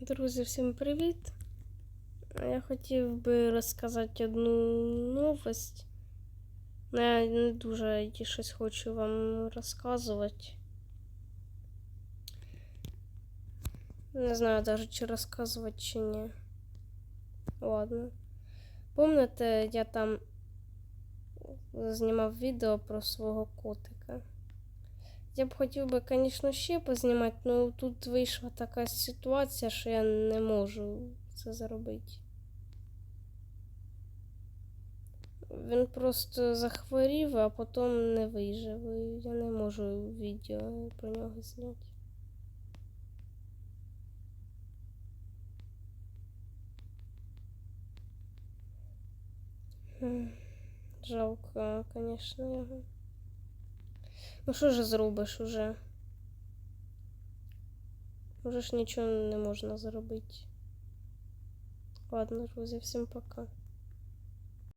Друзі, всім привіт! Я хотів би розказати одну новость. Ну, Я не дуже щось хочу вам розказувати. Не знаю навіть, чи розказувати, чи ні. Ладно. Помните, я там знімав відео про свого котика. Я б хотів би, звісно, ще познімати, але тут вийшла така ситуація, що я не можу це зробити. Він просто захворів, а потім не вижив. Я не можу відео про нього зняти. Жалко, звісно, його. Ну що ж зробиш уже? Уже ж нічого не можна зробити. Ладно, друзі, всім пока.